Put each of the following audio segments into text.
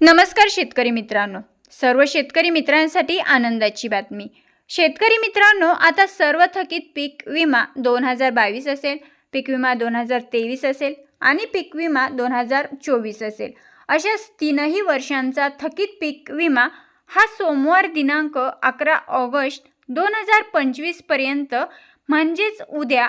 नमस्कार शेतकरी मित्रांनो. सर्व शेतकरी मित्रांसाठी आनंदाची बातमी. शेतकरी मित्रांनो आता सर्व थकीत पीक विमा दोन हजार बावीस असेल पीक विमा दोन हजार तेवीस असेल आणि पीक विमा दोन हजार चोवीस असेल. अशा तीनही वर्षांचा थकीत पीक विमा हा सोमवार दिनांक अकरा ऑगस्ट दोन हजार पंचवीसपर्यंत म्हणजेच उद्या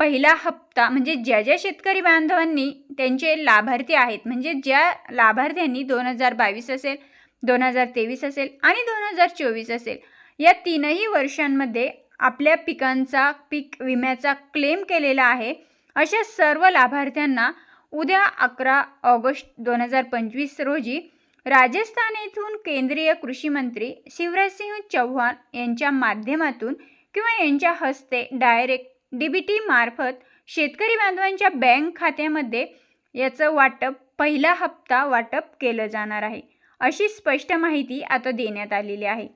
पहिला हप्ता म्हणजे ज्या ज्या शेतकरी बांधवांनी त्यांचे लाभार्थी आहेत. म्हणजे ज्या लाभार्थ्यांनी दोन हजार बावीस असेल दोन हजार तेवीस असेल आणि दोन हजार चोवीस असेल या तीनही वर्षांमध्ये आपल्या पिकांचा पीक विम्याचा क्लेम केलेला आहे. अशा सर्व लाभार्थ्यांना उद्या अकरा ऑगस्ट दोन हजार पंचवीस रोजी राजस्थान येथून केंद्रीय कृषी मंत्री शिवराजसिंह चौहान यांच्या माध्यमातून किंवा यांच्या हस्ते डायरेक्ट डी बी टी मार्फत शेतकरी बांधवांच्या बँक खात्यामध्ये याचं वाटप पहिला हप्ता वाटप केलं जाणार आहे अशी स्पष्ट माहिती आता देण्यात आलेली आहे.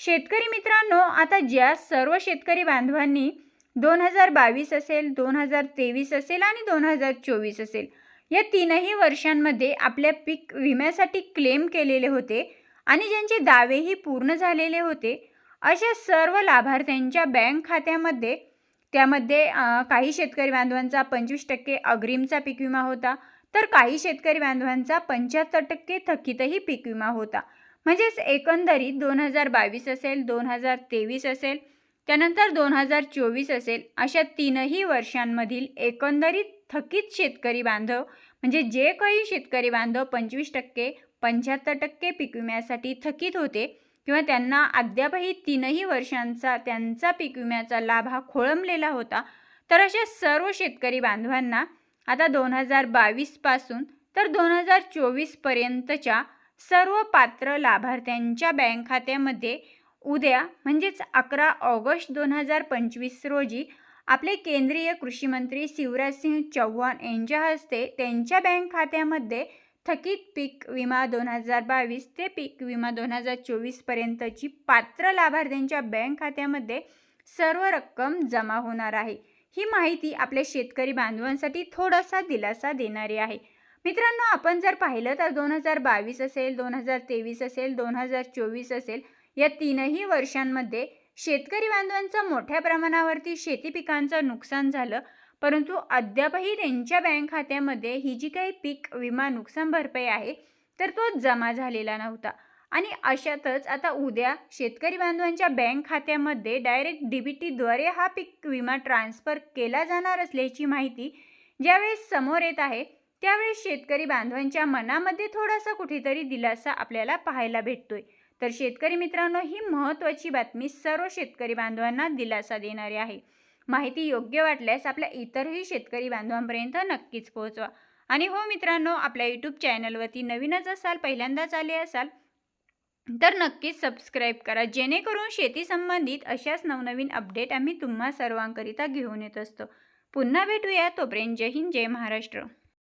शेतकरी मित्रांनो आता ज्या सर्व शेतकरी बांधवांनी दोन हजार बावीस असेल दोन हजार तेवीस असेल आणि दोन हजार चोवीस असेल या तीनही वर्षांमध्ये आपल्या पीक विम्यासाठी क्लेम केलेले होते आणि ज्यांचे दावेही पूर्ण झालेले होते अशा सर्व लाभार्थ्यांच्या बँक खात्यामध्ये त्यामध्ये काही शेतकरी बांधवांचा पंचवीस टक्के अग्रिमचा पीक विमा होता तर काही शेतकरी बांधवांचा पंच्याहत्तर टक्के थकीतही पीक विमा होता. म्हणजेच एकंदरीत दोन हजार बावीस असेल दोन हजार तेवीस असेल त्यानंतर दोन हजार चोवीस असेल अशा तीनही वर्षांमधील एकंदरीत थकीत शेतकरी बांधव म्हणजे जे काही शेतकरी बांधव पंचवीस टक्के पंच्याहत्तर टक्के पीक विम्यासाठी थकीत होते किंवा त्यांना अद्यापही तीनही वर्षांचा त्यांचा पीक विम्याचा लाभ हा खोळंबलेला होता तर अशा सर्व शेतकरी बांधवांना आता दोन हजार बावीसपासून तर दोन हजार चोवीसपर्यंतच्या सर्व पात्र लाभार्थ्यांच्या बँक खात्यामध्ये उद्या म्हणजेच अकरा ऑगस्ट दोन हजार पंचवीस रोजी आपले केंद्रीय कृषीमंत्री शिवराजसिंह चौहान यांच्या हस्ते त्यांच्या बँक खात्यामध्ये थकीत पीक विमा दोन हजार बावीस ते पीक विमा दोन हजार चोवीसपर्यंतची पात्र लाभार्थ्यांच्या बँक खात्यामध्ये सर्व रक्कम जमा होणार आहे. ही माहिती आपल्या शेतकरी बांधवांसाठी थोडासा दिलासा देणारी आहे. मित्रांनो आपण जर पाहिलं तर दोन हजार बावीस असेल दोन हजार तेवीस असेल दोन हजार चोवीस असेल या तीनही वर्षांमध्ये शेतकरी बांधवांचं मोठ्या प्रमाणावरती शेती पिकांचं नुकसान झालं. परंतु अद्यापही त्यांच्या बँक खात्यामध्ये ही जी काही पीक विमा नुकसान भरपाई आहे तर तो जमा झालेला नव्हता. आणि अशातच आता उद्या शेतकरी बांधवांच्या बँक खात्यामध्ये डायरेक्ट डी बी टीद्वारे हा पीक विमा ट्रान्सफर केला जाणार असल्याची माहिती ज्यावेळेस समोर येत आहे त्यावेळेस शेतकरी बांधवांच्या मनामध्ये थोडासा कुठेतरी दिलासा आपल्याला पाहायला भेटतोय. तर शेतकरी मित्रांनो ही महत्त्वाची बातमी सर्व शेतकरी बांधवांना दिलासा देणारी आहे. माहिती योग्य वाटल्यास आपल्या इतरही शेतकरी बांधवांपर्यंत नक्कीच पोहोचवा. आणि हो मित्रांनो आपल्या यूट्यूब चॅनलवरती नवीनच असाल पहिल्यांदाच आले असाल तर नक्कीच सबस्क्राईब करा. जेणेकरून शेती संबंधित अशाच नवनवीन अपडेट आम्ही तुम्हा सर्वांकरिता घेऊन येत असतो. पुन्हा भेटूया. तोपर्यंत जय हिंद जय महाराष्ट्र.